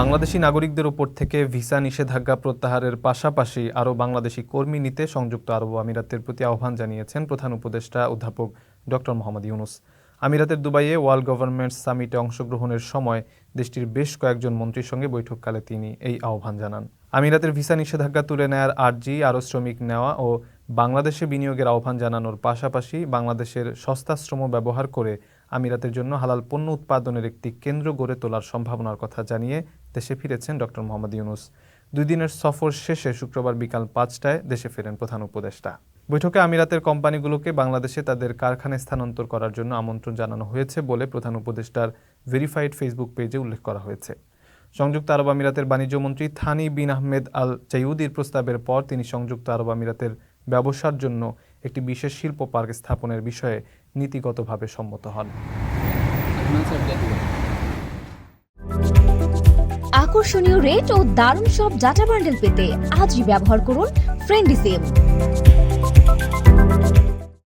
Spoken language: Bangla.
বাংলাদেশি নাগরিকদের উপর থেকে ভিসা নিষেধাজ্ঞা প্রত্যাহারের পাশাপাশি আরও বাংলাদেশি কর্মী নিতে সংযুক্ত আরব আমিরাতের প্রতি আহ্বান জানিয়েছেন প্রধান উপদেষ্টা অধ্যাপক ডক্টর মোহাম্মদ ইউনুস। আমিরাতের দুবাইয়ে ওয়ার্ল্ড গভর্নমেন্ট সামিটে অংশগ্রহণের সময় দেশটির বেশ কয়েকজন মন্ত্রীর সঙ্গে বৈঠককালে তিনি এই আহ্বান জানান। আমিরাতের ভিসা নিষেধাজ্ঞা তুলে নেয়ার আর্জি, আরও শ্রমিক নেওয়া ও বাংলাদেশে বিনিয়োগের আহ্বান জানানোর পাশাপাশি বাংলাদেশের সস্তা শ্রম ব্যবহার করে আমিরাতের জন্য হালাল পণ্য উৎপাদনের একটি কেন্দ্র গড়ে তোলার সম্ভাবনার কথা জানিয়ে দেশে ফিরেছেন ডক্টর মোহাম্মদ ইউনুস। দুই দিনের সফর শেষে শুক্রবার বিকাল পাঁচটায় দেশে ফেরেন প্রধান উপদেষ্টা। বৈঠকে আমিরাতের কোম্পানিগুলোকে বাংলাদেশে তাদের কারখানায় স্থানান্তর করার জন্য আমন্ত্রণ জানানো হয়েছে বলে প্রধান উপদেষ্টার ভেরিফাইড ফেসবুক পেজে উল্লেখ করা হয়েছে। সংযুক্ত আরব আমিরাতের বাণিজ্যমন্ত্রী থানি বিন আহমেদ আল চাইউদির প্রস্তাবের পর তিনি সংযুক্ত আরব আমিরাতের ব্যবসার জন্য একটি বিশেষ শিল্প পার্ক স্থাপনের বিষয়ে নীতিগতভাবে সম্মত হন। আকর্ষণীয় রেট ও দারুণ সব ডাটা বান্ডেল পেতে আজই ব্যবহার করুন ফ্রেন্ডি সিম